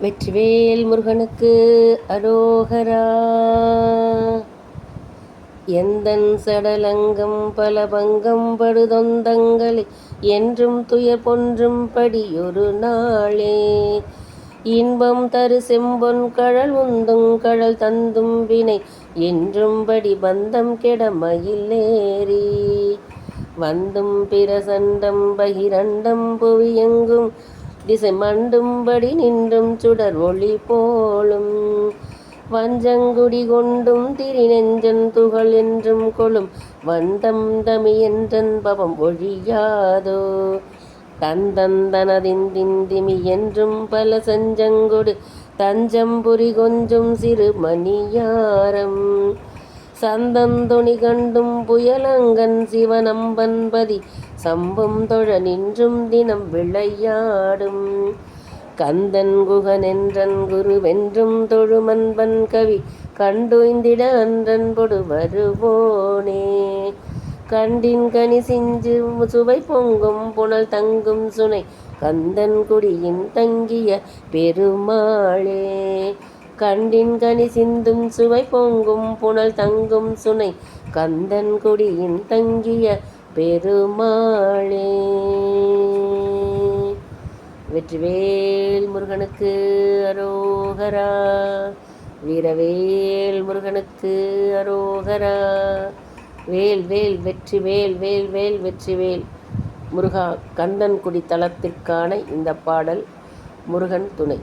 வெற்றிவேல் முருகனுக்கு அரோகரா. எந்தன் சடலங்கம் பல பங்கம் படுதொந்தங்களே என்றும் துயர் பொன்றும் படியொரு நாளே. இன்பம் தரு செம்பொன் கழல் உந்தும் கழல் தந்தும் வினை என்றும் படி பந்தம் கெடமயிலேறி வந்தும் பிரசண்டம் பகிரண்டம் புவியெங்கும் திசை மண்டும்படி நின்றும் சுடர் ஒளி போலும். வஞ்சங்குடி கொண்டும் திரிநெஞ்சன் துகள் என்றும் கொளும். வந்தம் தமி என்றன் பவம் ஒழியாதோ? தந்தந்தனதிந்திந்திமி என்றும் பல செஞ்சங்கொடு. தஞ்சம்புரி கொஞ்சும் சிறு மணியாரம். சந்தந்தொணி கண்டும் புயலங்கன் சிவனம்பன்பதி சம்பும் தொழ நின்றும் தினம் விளையாடும். கந்தன் குகனென்றன் குருவென்றும் தொழுமன்பன் கவி கண்டுய்ந்திட அன்றன் பொடு வருவோனே. கண்டின் கனி சிஞ்சு சுவை பொங்கும் புனல் தங்கும் சுனை கந்தன் குடியின் தங்கிய பெருமாளே. கண்டின் கனி சிந்தும் சுவை பொங்கும் புனல் தங்கும் சுனை. கந்தன் குடியின் தங்கிய பெருமாளே. வெற்றிவேல் முருகனுக்கு அரோகரா. வீரவேல் முருகனுக்கு அரோகரா. வேல் வேல் வெற்றி வேல் வேல் வேல் வெற்றி வேல் முருகா கந்தன்குடி தளத்திற்கான இந்த பாடல் முருகன் துணை.